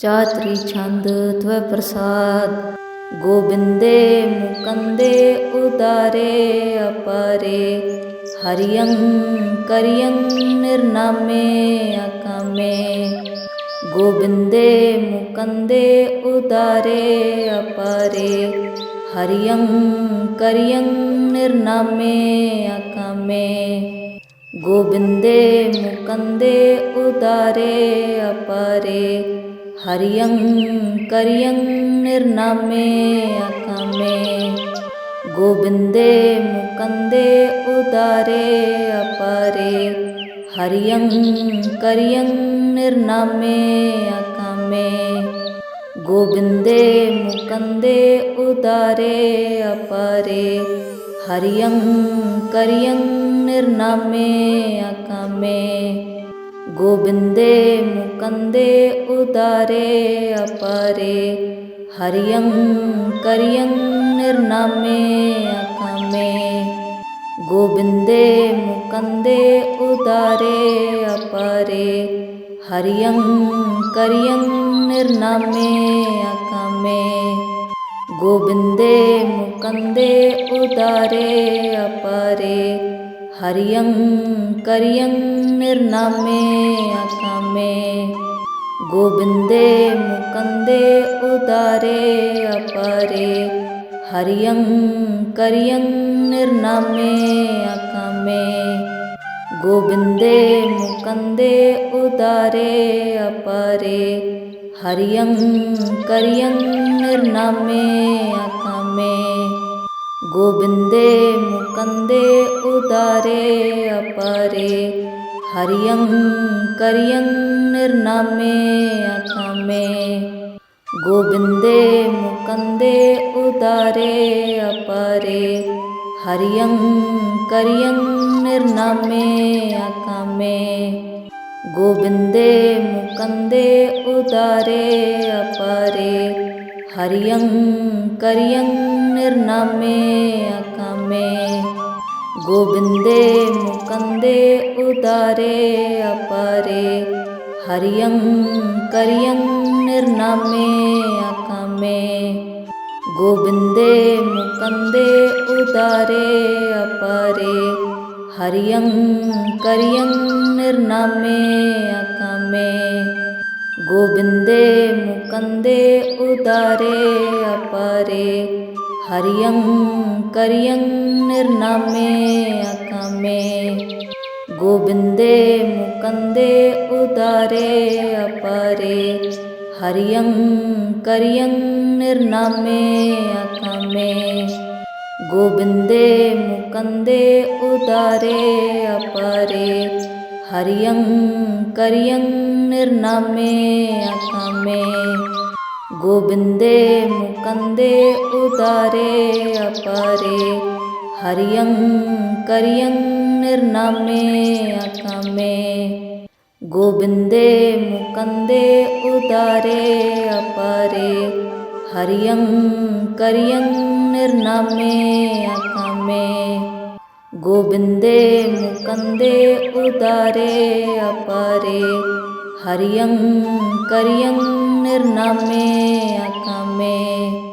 ਚਾਤਰੀ ਛੰਦ ਤਵ ਪ੍ਰਸਾਦ, ਗੋਬਿੰਦੇ ਮੁਕੰਦੇ ਉਦਾਰੇ ਅਪਰੇ ਹਰਿਯੰ ਕਰਿਯੰ ਨਿਰਨਾਮੇ ਅਕਾਮੇ, ਗੋਬਿੰਦੇ ਮੁਕੰਦੇ ਉਦਾਰੇ ਅਪਾਰੇ ਹਰਿਯੰ ਕਰਿਯੰ ਨਿਰਨਾਮੇ ਅਕਾਮੇ। ਗੋਬਿੰਦੇ ਮੁਕੰਦੇ ਉਦਾਰੇ ਅਪਰੇ, ਹਰਿਯੰ ਕਰਿਯੰ ਨਿਰਨਾਮੇ ਅਕਾਮੇ। ਗੋਬਿੰਦੇ ਮੁਕੰਦੇ ਉਦਾਰੇ ਅਪਰੇ, ਹਰਿਯੰ ਕਰਿਯੰ ਨਿਰਨਾਮੇ ਅਕਾਮੇ। ਗੋਬਿੰਦੇ ਮੁਕੰਦੇ ਉਦਾਰੇ ਅਪਰੇ, ਹਰਿਯੰ ਕਰਿਯੰ ਨਿਰਨਾਮੇ ਅਕਾਮੇ ਗੋਬਿੰਦੇ ਮੁਕੰਦੇ ਉਦਾਰੇ ਅਪਰੇ। ਹਰਿਯੰ ਕਰਿਯੰ ਨਿਰਨਾਮੇ ਅਕਾਮੇ ਗੋਬਿੰਦੇ ਮੁਕੰਦੇ ਉਦਾਰੇ ਅਪਰੇ। ਹਰਿਯੰ ਕਰਿਯੰ ਨਿਰਨਾਮੇ ਅਕਾਮੇ ਗੋਬਿੰਦੇ ਮੁਕੰਦੇ ਉਦਾਰੇ ਅਪਰੇ, ਹਰਿਯੰ ਕਰਿਯੰ ਨਿਰਨਾਮੇ ਅਕਾਮੇ ਗੋਬਿੰਦੇ ਮੁਕੰਦੇ ਉਦਾਰੇ ਅਪਰੇ, ਹਰਿਯੰ ਕਰਿਯੰ ਨਿਰਨਾਮੇ ਅਕਾਮੇ ਗੋਬਿੰਦੇ ਮੁਕੰਦੇ ਉਦਾਰੇ ਅਪਰੇ ਹਰਿਯੰ ਕਰਿਯੰ ਨਿਰਨਾਮੇ ਅਕਾਮੇ ਗੋਬਿੰਦੇ ਮੁਕੰਦੇ ਉਦਾਰੇ ਅਪਰੇ। ਹਰਿਯੰ ਕਰਿਯੰ ਨਿਰਨਾਮੇ ਅਕਾਮੇ ਗੋਬਿੰਦੇ ਮੁਕੰਦੇ ਉਦਾਰੇ ਅਪਰੇ। ਹਰਿਯੰ ਕਰਿਯੰ ਨਿਰਨਾਮੇ ਅਕਾਮੇ ਗੋਬਿੰਦੇ ਮੁਕੰਦੇ ਉਦਾਰੇ ਅਪਰੇ ਹਰਿਯੰ ਕਰਿਯੰ ਨਿਰਨਾਮੇ ਅਕਾਮੇ ਗੋਬਿੰਦੇ ਮੁਕੰਦੇ ਉਦਾਰੇ ਅਪਰੇ ਹਰਿਯੰ ਕਰਿਯੰ ਨਿਰਨਾਮੇ ਅਕਾਮੇ ਗੋਬਿੰਦੇ ਮੁਕੰਦੇ ਉਦਾਰੇ ਅਪਰੇ ਹਰਿਯੰ ਕਰਿਯੰ ਨਿਰਨਾਮੇ ਅਕਮੇ। ਗੋਬਿੰਦੇ ਮੁਕੰਦੇ ਉਦਾਰੇ ਅਪਰੇ। ਹਰਿਯੰ ਕਰਿਯੰ ਨਿਰਨਾਮੇ ਅਕਮੇ। ਗੋਬਿੰਦੇ ਮੁਕੰਦੇ ਉਦਾਰੇ ਅਪਰੇ। ਹਰਿਯੰ ਕਰਿਯੰ ਨਿਰਨਾਮੇ ਅਕਮੇ। ਗੋਬਿੰਦੇ ਮੁਕੰਦੇ ਉਦਾਰੇ ਅਪਰੇ, ਹਰਿਯੰ ਕਰਿਯੰ ਨਿਰਨਾਮੇ ਅਕਾਮੇ ਗੋਬਿੰਦੇ ਮੁਕੰਦੇ ਉਦਾਰੇ ਅਪਰੇ, ਹਰਿਯੰ ਕਰਿਯੰ ਨਿਰਨਾਮੇ ਅਕਾਮੇ ਗੋਬਿੰਦੇ ਮੁਕੰਦੇ ਉਦਾਰੇ ਅਪਰੇ, ਹਰਿਯੰ ਕਰਿਯੰ ਨਿਰਨਾਮੇ ਅਕਾਮੇ ਗੋਬਿੰਦੇ ਮੁਕੰਦੇ ਉਦਾਰੇ ਅਪਰੇ ਹਰਿਯੰ ਕਰਿਯੰ ਨਿਰਨਾਮੇ ਅਕਾਮੇ